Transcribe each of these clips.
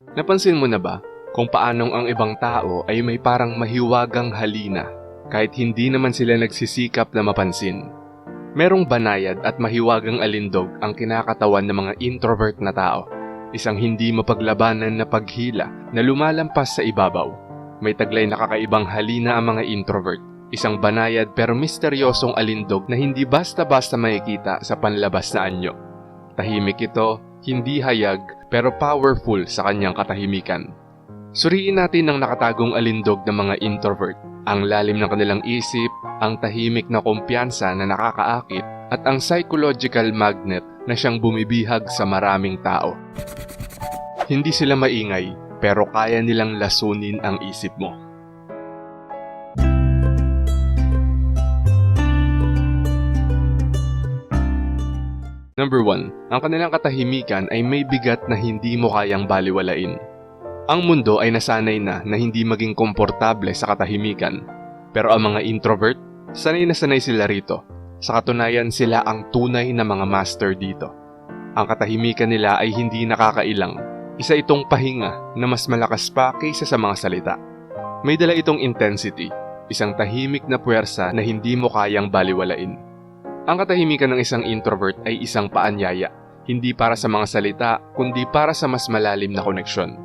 Napansin mo na ba kung paanong ang ibang tao ay may parang mahiwagang halina kahit hindi naman sila nagsisikap na mapansin? Merong banayad at mahiwagang alindog ang kinakatawan ng mga introvert na tao. Isang hindi mapaglabanan na paghila na lumalampas sa ibabaw. May taglay na kakaibang halina ang mga introvert. Isang banayad pero misteryosong alindog na hindi basta-basta makikita sa panlabas na anyo. Tahimik ito, hindi hayag pero powerful sa kanyang katahimikan. Suriin natin ang nakatagong alindog ng mga introvert, ang lalim ng kanilang isip, ang tahimik na kumpiyansa na nakakaakit, at ang psychological magnet na siyang bumibihag sa maraming tao. Hindi sila maingay, pero kaya nilang lasunin ang isip mo. Number 1. Ang kanilang katahimikan ay may bigat na hindi mo kayang baliwalain. Ang mundo ay nasanay na na hindi maging komportable sa katahimikan. Pero ang mga introvert, sanay na sanay sila rito. Sa katunayan sila ang tunay na mga master dito. Ang katahimikan nila ay hindi nakakailang. Isa itong pahinga na mas malakas pa kaysa sa mga salita. May dala itong intensity, isang tahimik na puwersa na hindi mo kayang baliwalain. Ang katahimikan ng isang introvert ay isang paanyaya, hindi para sa mga salita, kundi para sa mas malalim na koneksyon.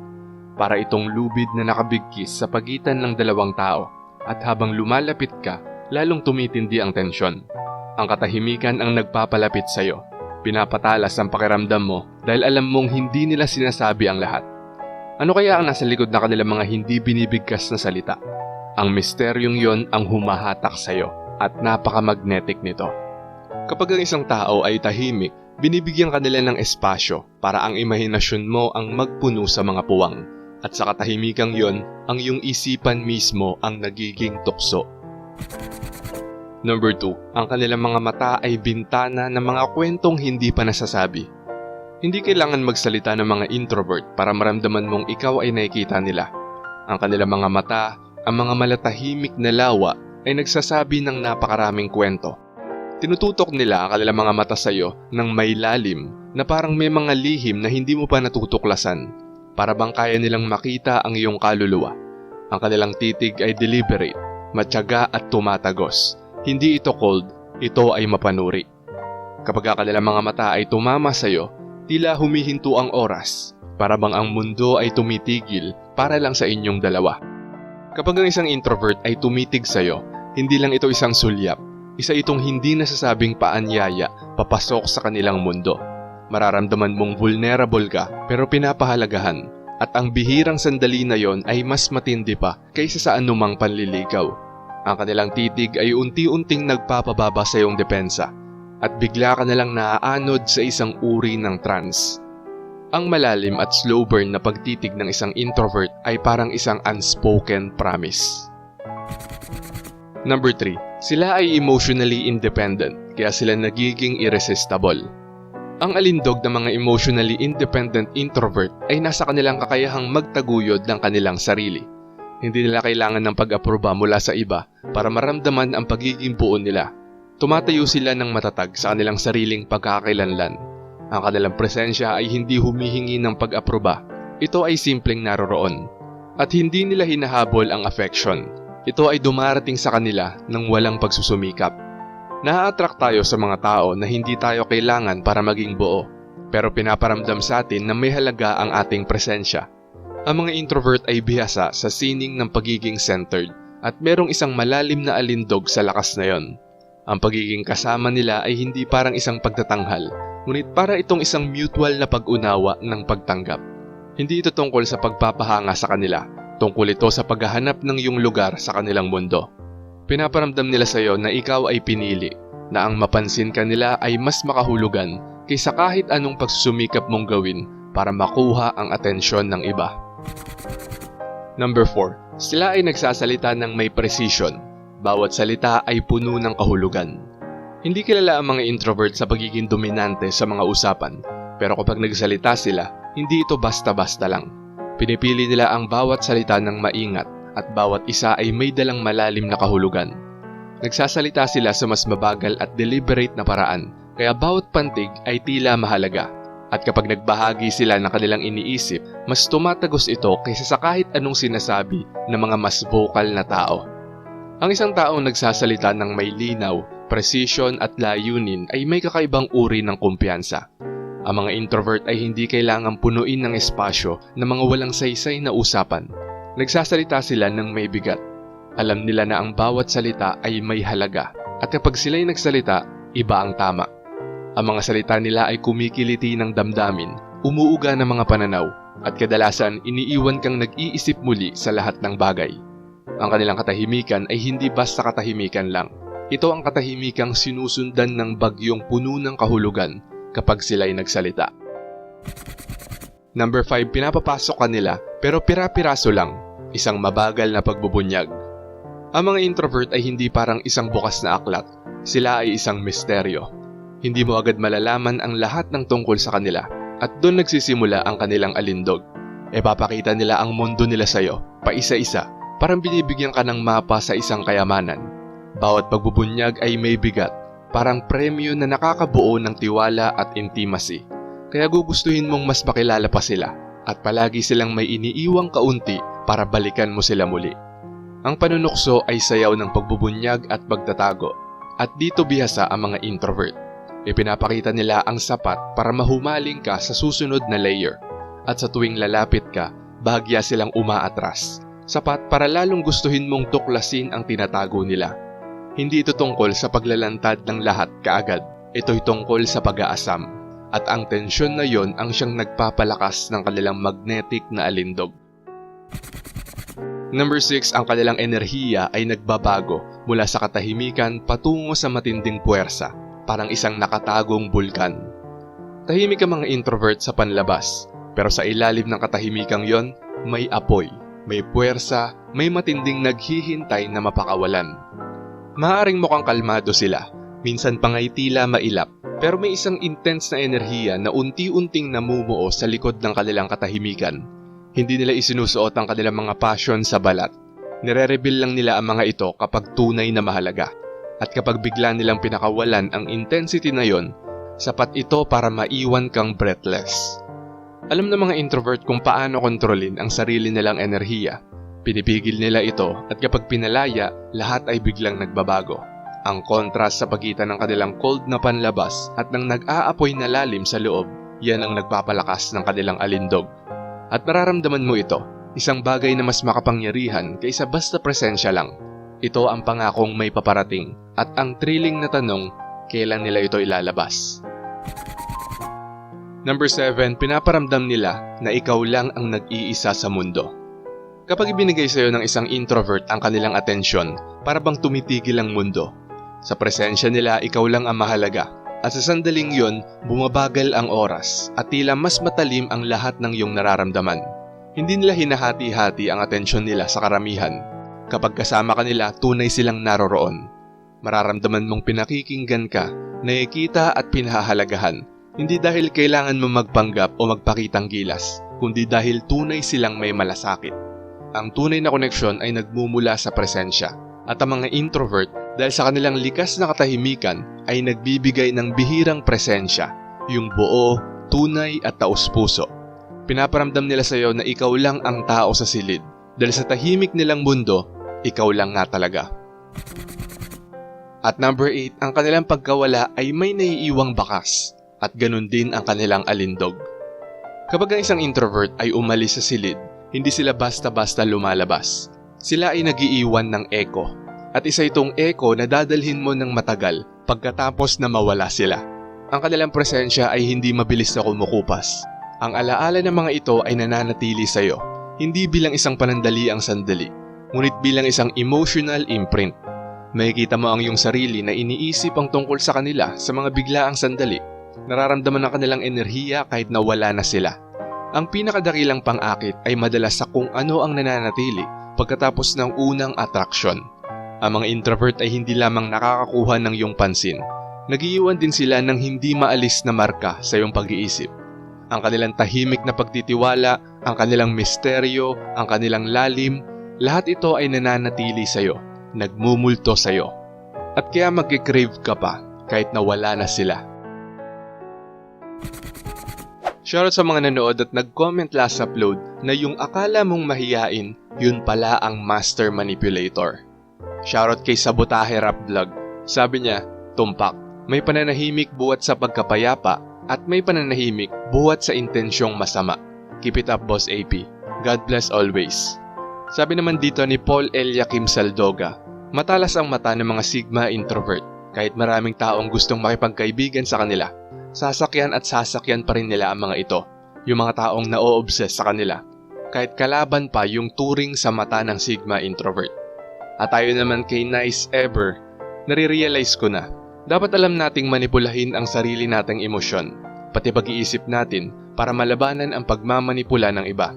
Para itong lubid na nakabigkis sa pagitan ng dalawang tao at habang lumalapit ka, lalong tumitindi ang tensyon. Ang katahimikan ang nagpapalapit sa iyo. Pinapatalas ang pakiramdam mo dahil alam mong hindi nila sinasabi ang lahat. Ano kaya ang nasa likod na kanilang mga hindi binibigkas na salita? Ang misteryong yon ang humahatak sa iyo at napaka-magnetic nito. Kapag ang isang tao ay tahimik, binibigyan ka nila ng espasyo para ang imahinasyon mo ang magpuno sa mga puwang. At sa katahimikang yon, ang iyong isipan mismo ang nagiging tukso. Number 2, ang kanilang mga mata ay bintana ng mga kwentong hindi pa nasasabi. Hindi kailangan magsalita ng mga introvert para maramdaman mong ikaw ay nakikita nila. Ang kanilang mga mata, ang mga malatahimik na lawa ay nagsasabi ng napakaraming kwento. Tinututok nila ang kanilang mga mata sa iyo ng may lalim na parang may mga lihim na hindi mo pa natutuklasan para bang kaya nilang makita ang iyong kaluluwa. Ang kanilang titig ay deliberate, matyaga at tumatagos. Hindi ito cold, ito ay mapanuri. Kapag ang kanilang mga mata ay tumama sa iyo, tila humihinto ang oras para bang ang mundo ay tumitigil para lang sa inyong dalawa. Kapag ang isang introvert ay tumitig sa iyo, hindi lang ito isang sulyap, isa itong hindi nasasabing paanyaya papasok sa kanilang mundo. Mararamdaman mong vulnerable ka pero pinapahalagahan at ang bihirang sandali na yon ay mas matindi pa kaysa sa anumang panliligaw. Ang kanilang titig ay unti-unting nagpapababa sa iyong depensa at bigla ka nalang naaanod sa isang uri ng trance. Ang malalim at slow burn na pagtitig ng isang introvert ay parang isang unspoken promise. Number 3. Sila ay emotionally independent kaya sila nagiging irresistible. Ang alindog ng mga emotionally independent introvert ay nasa kanilang kakayahang magtaguyod ng kanilang sarili. Hindi nila kailangan ng pag-aproba mula sa iba para maramdaman ang pagiging buo nila. Tumatayo sila ng matatag sa kanilang sariling pagkakailanlan. Ang kanilang presensya ay hindi humihingi ng pag-aproba. Ito ay simpleng naroroon. At hindi nila hinahabol ang affection. Ito ay dumarating sa kanila ng walang pagsusumikap. Na-attract tayo sa mga tao na hindi tayo kailangan para maging buo, pero pinaparamdam sa atin na may halaga ang ating presensya. Ang mga introvert ay bihasa sa sining ng pagiging centered at merong isang malalim na alindog sa lakas na yon. Ang pagiging kasama nila ay hindi parang isang pagtatanghal, ngunit para itong isang mutual na pag-unawa ng pagtanggap. Hindi ito tungkol sa pagpapahanga sa kanila, tungkol ito sa paghahanap ng iyong lugar sa kanilang mundo. Pinaparamdam nila sa iyo na ikaw ay pinili, na ang mapansin ka nila ay mas makahulugan kaysa kahit anong pagsusumikap mong gawin para makuha ang atensyon ng iba. Number 4. Sila ay nagsasalita ng may precision. Bawat salita ay puno ng kahulugan. Hindi kilala ang mga introvert sa pagiging dominante sa mga usapan, pero kapag nagsalita sila, hindi ito basta-basta lang. Pinipili nila ang bawat salita ng maingat at bawat isa ay may dalang malalim na kahulugan. Nagsasalita sila sa mas mabagal at deliberate na paraan, kaya bawat pantig ay tila mahalaga. At kapag nagbahagi sila ng kanilang iniisip, mas tumatagos ito kaysa sa kahit anong sinasabi ng mga mas vocal na tao. Ang isang taong nagsasalita ng may linaw, precision at layunin ay may kakaibang uri ng kumpiyansa. Ang mga introvert ay hindi kailangang punuin ng espasyo ng mga walang saysay na usapan. Nagsasalita sila ng may bigat. Alam nila na ang bawat salita ay may halaga at kapag sila'y nagsalita, iba ang tama. Ang mga salita nila ay kumikiliti ng damdamin, umuuga ng mga pananaw, at kadalasan iniiwan kang nag-iisip muli sa lahat ng bagay. Ang kanilang katahimikan ay hindi basta katahimikan lang. Ito ang katahimikang sinusundan ng bagyong puno ng kahulugan kapag sila'y nagsalita. Number 5, pinapapasok ka nila pero pira-piraso lang, isang mabagal na pagbubunyag. Ang mga introvert ay hindi parang isang bukas na aklat, sila ay isang misteryo. Hindi mo agad malalaman ang lahat ng tungkol sa kanila at doon nagsisimula ang kanilang alindog. E papakita nila ang mundo nila sa'yo, paisa-isa, parang binibigyan ka ng mapa sa isang kayamanan. Bawat pagbubunyag ay may bigat, parang premyo na nakakabuo ng tiwala at intimacy. Kaya gugustuhin mong mas makilala pa sila at palagi silang may iniiwang kaunti para balikan mo sila muli. Ang panunukso ay sayaw ng pagbubunyag at pagtatago at dito bihasa ang mga introvert. Ipinapakita nila ang sapat para mahumaling ka sa susunod na layer at sa tuwing lalapit ka, bahagya silang umaatras. Sapat para lalong gustuhin mong tuklasin ang tinatago nila. Hindi ito tungkol sa paglalantad ng lahat kaagad. Ito'y tungkol sa pag-aasam. At ang tensyon na yon ang siyang nagpapalakas ng kanilang magnetic na alindog. Number 6, ang kanilang enerhiya ay nagbabago mula sa katahimikan patungo sa matinding puwersa, parang isang nakatagong bulkan. Tahimik ang mga introvert sa panlabas, pero sa ilalim ng katahimikang yon, may apoy, may puwersa, may matinding naghihintay na mapakawalan. Maaring mukhang kalmado sila, minsan pa nga'y tila mailap, pero may isang intense na enerhiya na unti-unting namumuo sa likod ng kanilang katahimikan. Hindi nila isinusuot ang kanilang mga passion sa balat. Nire-reveal lang nila ang mga ito kapag tunay na mahalaga. At kapag bigla nilang pinakawalan ang intensity na yon, sapat ito para maiwan kang breathless. Alam ng mga introvert kung paano kontrolin ang sarili nilang enerhiya. Pinipigil nila ito at kapag pinalaya, lahat ay biglang nagbabago. Ang kontrast sa pagitan ng kanilang cold na panlabas at ng nag-aapoy na lalim sa loob, yan ang nagpapalakas ng kanilang alindog. At nararamdaman mo ito, isang bagay na mas makapangyarihan kaysa basta presensya lang. Ito ang pangakong may paparating at ang thrilling na tanong, kailan nila ito ilalabas. Number 7, pinaparamdam nila na ikaw lang ang nag-iisa sa mundo. Kapag ibinigay sa iyo ng isang introvert ang kanilang atensyon, para bang tumitigil ang mundo. Sa presensya nila, ikaw lang ang mahalaga. At sa sandaling yon, bumabagal ang oras at tila mas matalim ang lahat ng iyong nararamdaman. Hindi nila hinahati-hati ang atensyon nila sa karamihan. Kapag kasama ka nila, tunay silang naroroon. Mararamdaman mong pinakikinggan ka, nakikita at pinahahalagahan hindi dahil kailangan mo magpanggap o magpakitang gilas, kundi dahil tunay silang may malasakit. Ang tunay na koneksyon ay nagmumula sa presensya. At ang mga introvert, dahil sa kanilang likas na katahimikan, ay nagbibigay ng bihirang presensya, yung buo, tunay at taus-puso. Pinaparamdam nila sa iyo na ikaw lang ang tao sa silid, dahil sa tahimik nilang mundo, ikaw lang nga talaga. At number 8, ang kanilang pagkawala ay may naiiwang bakas at ganun din ang kanilang alindog. Kapag ang isang introvert ay umalis sa silid, hindi sila basta-basta lumalabas. Sila ay nagiiwan ng echo. At isa itong echo na dadalhin mo ng matagal pagkatapos na mawala sila. Ang kanilang presensya ay hindi mabilis na kumukupas. Ang alaala ng mga ito ay nananatili sa iyo, hindi bilang isang panandali ang sandali, ngunit bilang isang emotional imprint. Makikita mo ang iyong sarili na iniisip ang tungkol sa kanila sa mga biglaang sandali Nararamdaman ng kanilang enerhiya kahit nawala na sila. Ang pinakadakilang pang-akit ay madalas sa kung ano ang nananatili pagkatapos ng unang atraksyon. Ang mga introvert ay hindi lamang nakakakuha ng iyong pansin. Nagiiwan din sila ng hindi maalis na marka sa iyong pag-iisip. Ang kanilang tahimik na pagtitiwala, ang kanilang misteryo, ang kanilang lalim, lahat ito ay nananatili sa iyo, nagmumulto sa iyo. At kaya magkikrave ka pa kahit nawala na sila. Shoutout sa mga nanood at nag-comment last upload na yung akala mong mahiyain, yun pala ang master manipulator. Shoutout kay Sabotahe Rap Vlog. Sabi niya, tumpak, may pananahimik buwat sa pagkapayapa at may pananahimik buwat sa intensyong masama. Keep it up, Boss AP. God bless always. Sabi naman dito ni Paul Eliakim Saldoga, matalas ang mata ng mga Sigma introvert kahit maraming taong gustong makipagkaibigan sa kanila. Sasakyan at sasakyan pa rin nila ang mga ito, yung mga taong na-obsess sa kanila, kahit kalaban pa yung turing sa mata ng Sigma introvert. At tayo naman kay Nice Ever, nare-realize ko na, dapat alam nating manipulahin ang sarili nating emosyon, pati pag-iisip natin para malabanan ang pagmamanipula ng iba.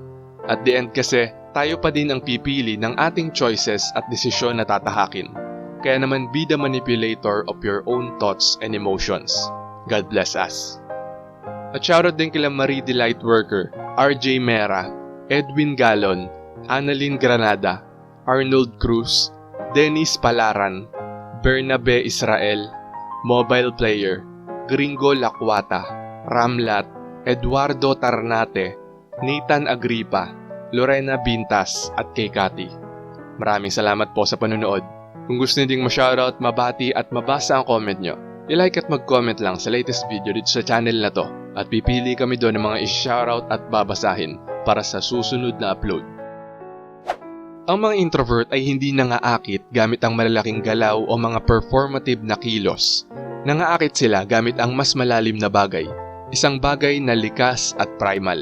At the end kasi, tayo pa din ang pipili ng ating choices at desisyon na tatahakin. Kaya naman be the manipulator of your own thoughts and emotions. God bless us. At shoutout din kila Marie Delight Worker, RJ Mera, Edwin Galon, Annalyn Granada, Arnold Cruz, Dennis Palaran, Bernabe Israel, Mobile Player, Gringo Lakwata, Ramlat, Eduardo Tarnate, Nathan Agripa, Lorena Bintas at kay Cathy. Maraming salamat po sa panonood. Kung gusto niyo ding ma-shoutout, mabati at mabasa ang comment nyo, i-like at mag-comment lang sa latest video dito sa channel na to at pipili kami doon ng mga i-shoutout at babasahin para sa susunod na upload. Ang mga introvert ay hindi nangaakit gamit ang malalaking galaw o mga performative na kilos. Nangaakit sila gamit ang mas malalim na bagay, isang bagay na likas at primal.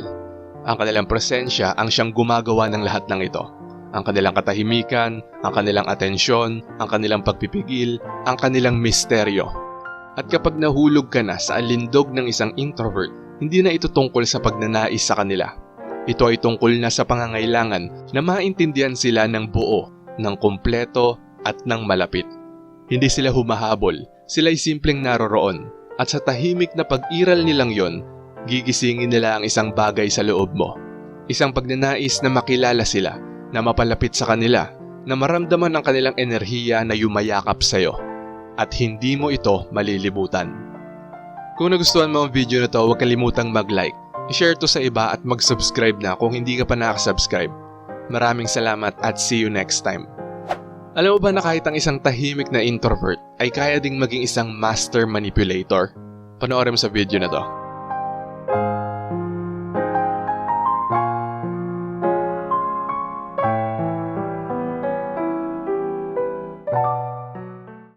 Ang kanilang presensya ang siyang gumagawa ng lahat ng ito. Ang kanilang katahimikan, ang kanilang atensyon, ang kanilang pagpipigil, ang kanilang misteryo. At kapag nahulog ka na sa alindog ng isang introvert, hindi na ito tungkol sa pagnanais sa kanila. Ito ay tungkol na sa pangangailangan na maintindihan sila ng buo, ng kumpleto at ng malapit. Hindi sila humahabol, sila ay simpleng naroroon. At sa tahimik na pag-iral nilang yon, gigisingin nila ang isang bagay sa loob mo. Isang pagnanais na makilala sila, na mapalapit sa kanila, na maramdaman ang kanilang enerhiya na yumayakap sa iyo. At hindi mo ito malilibutan. Kung nagustuhan mo ang video na to, huwag kalimutang mag-like, i-share to sa iba at mag-subscribe na kung hindi ka pa nakasubscribe. Maraming salamat at see you next time. Alam mo ba na kahit ang isang tahimik na introvert ay kaya ding maging isang master manipulator? Panoorin mo sa video na to.